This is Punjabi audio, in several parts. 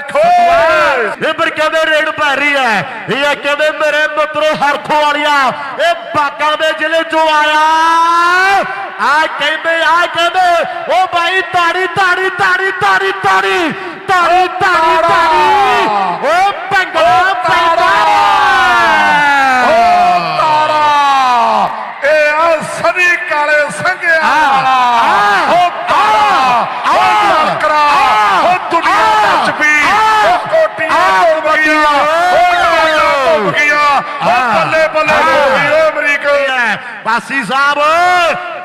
ਰੱਖੋ। ਪਰ ਕਹਿੰਦੇ ਰੇਡ ਪੈ ਰਹੀ ਹੈ। ਇਹ ਕਹਿੰਦੇ ਮੇਰੇ ਮਿੱਤਰੋ ਹਰਖੋ ਵਾਲਿਆ ਇਹ ਬਾਗਾ ਦੇ ਜ਼ਿਲ੍ਹੇ ਚੋਂ ਆਇਆ। ਆ ਕਹਿੰਦੇ ਆ ਕਹਿੰਦੇ ਉਹ ਭਾਈ ਤਾੜੀ ਤਾੜੀ ਤਾੜੀ ਤਾੜੀ ਤਾੜੀ ਤਾੜੀ ਤਾੜੀ ਤਾੜੀ ਉਹ ਭੰਗੜਾ ਪੈਂਦਾ ਤਾਰਾ। ਇਹ ਆ ਸਦੀ ਕਾਲੇ ਸੰਘਿਆ ਵਾਲਾ ਓ ਤਾਰਾ ਓ ਮਕਰਾ ਓ ਦੁਨੀਆ ਨੱਚ ਪਈ ਓ ਕੋਟੀਆਂ ਡੁੱਬ ਗਈਆਂ ਓ ਲਾਲਾਂ ਡੁੱਬ ਗਈਆਂ ਓ ਬੱਲੇ ਬੱਲੇ ਹੋ ਗਈ ਓ ਵਾਸੀ ਸਾਹਿਬ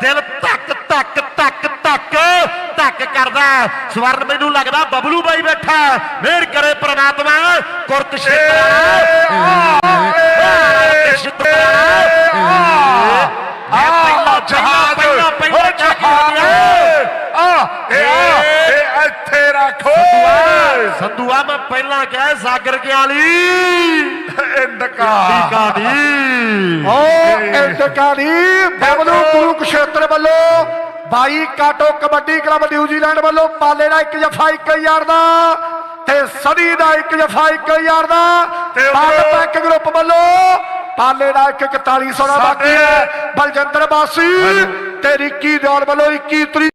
ਦਿਲ ਧੱਕ ਧੱਕ ਧੱਕ ਧੱਕ ਧੱਕ ਕਰਦਾ। ਸਵਰਨ ਮੈਨੂੰ ਲੱਗਦਾ ਬਬਲੂ ਬਾਈ ਬੈਠਾ। ਮਿਹਰ ਕਰੇ ਪ੍ਰਮਾਤਮਾ ਕੁਰਤ ਇਹ ਇਹ ਇੱਥੇ ਰੱਖੋ। ਸੰਧੂਆ ਮੈਂ ਪਹਿਲਾਂ ਕਿਹਾ ਸਾਗਰ ਕੇ ਵਾਲੀ ਇੰਡਕਾ ਠੀਕਾ ਨਹੀਂ ਓ ਇੰਟਕਾਰੀ ਬਬਲੂ ਕੁਰੂਕਸ਼ੇਤਰ ਵੱਲੋਂ ਬਾਈ ਕਾਟੋ ਕਬੱਡੀ ਕਲੱਬ ਨਿਊਜ਼ੀਲੈਂਡ ਵੱਲੋਂ ਪਾਲੇ ਦਾ ਇੱਕ ਜਫਾ 1000 ਦਾ ਤੇ ਸਦੀ ਦਾ ਇੱਕ ਜਫਾ 1000 ਦਾ ਪਾਲ ਪੈਕ ਗਰੁੱਪ ਵੱਲੋਂ ਪਾਲੇ ਦਾ ਇੱਕ 4100 ਦਾ ਬਾਕੀ ਹੈ। ਬਲਜਿੰਦਰ ਬਾਸੀ ਤੇ ਰਿੱਕੀ ਦੌੜ ਵੱਲੋਂ 21 ਤਰੀਕ